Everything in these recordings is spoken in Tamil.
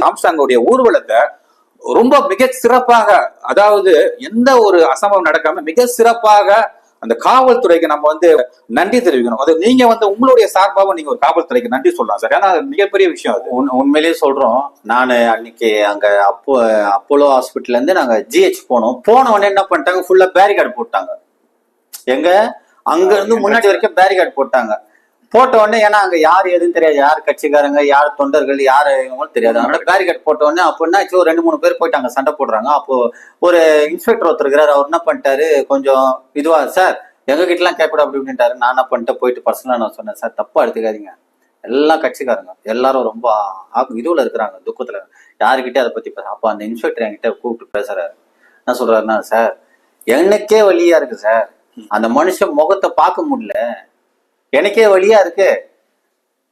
ஆம்ஸ்டாங்கோடைய ஊர்வலத்தை ரொம்ப மிக சிறப்பாக அதாவது எந்த ஒரு அசம்பவம் நடக்காம மிக சிறப்பாக அந்த காவல்துறைக்கு நம்ம வந்து நன்றி தெரிவிக்கணும். அது நீங்க வந்து உங்களுடைய சார்பாக நீங்க ஒரு காவல்துறைக்கு நன்றி சொல்லலாம் சார். ஏன்னா அது மிகப்பெரிய விஷயம் அது. உண்- உண்மையிலேயே சொல்றோம். நான் அன்னைக்கு அங்க அப்போ அப்போலோ ஹாஸ்பிட்டல்ல இருந்து நாங்க ஜிஹெச் போனோம். போன உடனே என்ன பண்ணிட்டாங்க? ஃபுல்லா பேரிகார்டு போட்டாங்க. எங்க? அங்க இருந்து முன்னாடி வரைக்கும் பேரிகார்டு போட்டாங்க. போட்ட உடனே ஏன்னா அங்க யார் எதுவும் தெரியாது. யார் கட்சிக்காரங்க யார் தொண்டர்கள் யார் இவங்களும் தெரியாது. அதனால பேரிகேட் போட்ட உடனே அப்போ என்ன ஆச்சு, ஒரு ரெண்டு மூணு பேர் போயிட்டு அங்க சண்டை போடுறாங்க. அப்போ ஒரு இன்ஸ்பெக்டர் ஒருத்தர் இருக்கிறார். அவர் என்ன பண்ணிட்டாரு? கொஞ்சம் இதுவா சார் எங்க கிட்ட எல்லாம் கேட்கக்கூடாது அப்படி அப்படின்ட்டாரு நான் என்ன பண்ணிட்டு போயிட்டு பர்சனலா நான் சொன்னேன் சார் தப்பா எடுத்துக்காதீங்க. எல்லாம் கட்சிக்காரங்க எல்லாரும் ரொம்ப இதுவில் இருக்கிறாங்க துக்கத்துல. யாருக்கிட்டே அதை பத்தி பேச அப்போ அந்த இன்ஸ்பெக்டர் என்கிட்ட கூப்பிட்டு பேசுறாரு. என்ன சொல்றாருன்னா சார் எனக்கே வழியா இருக்கு சார். அந்த மனுஷன் முகத்தை பார்க்க முடியல. எனக்கே வழியா இருக்கு.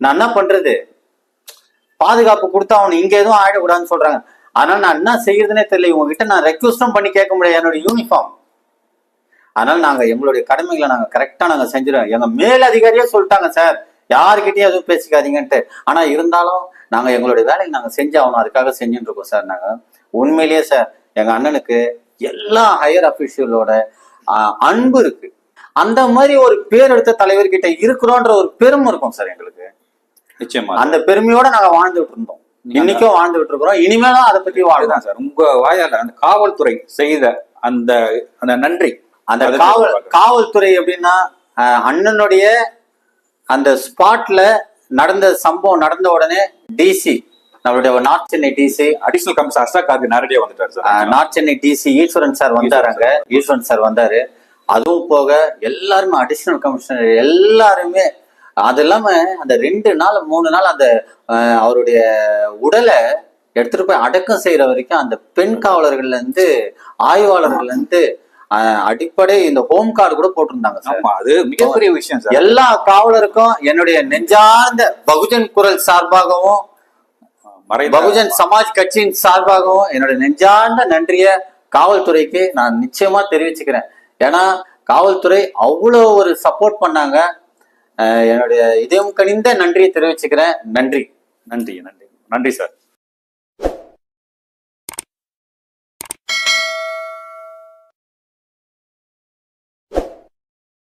நான் என்ன பண்றது? பாதுகாப்பு கொடுத்தா அவனு இங்க எதுவும் ஆயிடக்கூடாதுன்னு சொல்றாங்க. ஆனா நான் என்ன செய்யறதுனே தெரியல. இவங்க கிட்ட நான் ரெக்வஸ்டும் பண்ணி கேட்க முடியாது. என்னோட யூனிஃபார்ம் அதனால நாங்க எங்களுடைய கடமைகளை நாங்க கரெக்டா நாங்க செஞ்சிடும் எங்க மேல் அதிகாரியே சொல்லிட்டாங்க சார் யாருக்கிட்டையும் எதுவும் பேசிக்காதீங்கன்ட்டு. ஆனா இருந்தாலும் நாங்க எங்களுடைய வேலையை நாங்க செஞ்சாகணும் அதுக்காக செஞ்சுட்டு இருக்கோம் சார் நாங்க உண்மையிலேயே சார் எங்க அண்ணனுக்கு எல்லா ஹையர் அபிஷியலோட அன்பு இருக்கு. அந்த மாதிரி ஒரு பேர் எடுத்த தலைவர்கிட்ட இருக்கிறோன்ற ஒரு பெருமை இருக்கும் சார் எங்களுக்கு. நிச்சயமா. அந்த பெருமையோட நாங்க வாழ்ந்துட்டு இருந்தோம் இன்னைக்கும் வாழ்ந்துட்டு இருக்கிறோம் இனிமேலும் அதை பத்தி வாழலாம் அதுதான் சார். உங்க வாயால அந்த காவல்துறை செய்த அந்த அந்த நன்றி. அந்த காவல். காவல்துறை எப்படின்னா அண்ணனுடைய அந்த ஸ்பாட்ல நடந்த சம்பவம் நடந்த உடனே டிசி நம்மளுடைய north Chennai DC additional commissioner Karge நேரடியா வந்துட்டாரு sir. North Chennai DC Eswaran sir வந்தாருங்க Eswaran sir வந்தாரு. அதுவும் போக எல்லாருமே அடிஷனல் கமிஷனர் எல்லாருமே அது இல்லாம அந்த ரெண்டு நாள் மூணு நாள் அந்த அவருடைய உடலை எடுத்துட்டு போய் அடக்கம் செய்யற வரைக்கும் அந்த பெண் காவலர்கள்ல இருந்து ஆய்வாளர்கள்ல இருந்து அடிப்படை இந்த ஹோம் கார்டு கூட போட்டிருந்தாங்க ஆமா அது மிகப்பெரிய விஷயம் சார். எல்லா காவலருக்கும் என்னுடைய நெஞ்சார்ந்த பகுஜன் குரல் சார்பாகவும் பகுஜன் சமாஜ் கட்சியின் சார்பாகவும் என்னோட நெஞ்சார்ந்த நன்றிய காவல்துறைக்கு நான் நிச்சயமா தெரிவிச்சுக்கிறேன். ஏன்னா காவல்துறை அவ்வளோ ஒரு சப்போர்ட் பண்ணாங்க. என்னுடைய இதயம் கனிந்த நன்றியை தெரிவிச்சுக்கிறேன். நன்றி. நன்றி நன்றி. நன்றி சார்.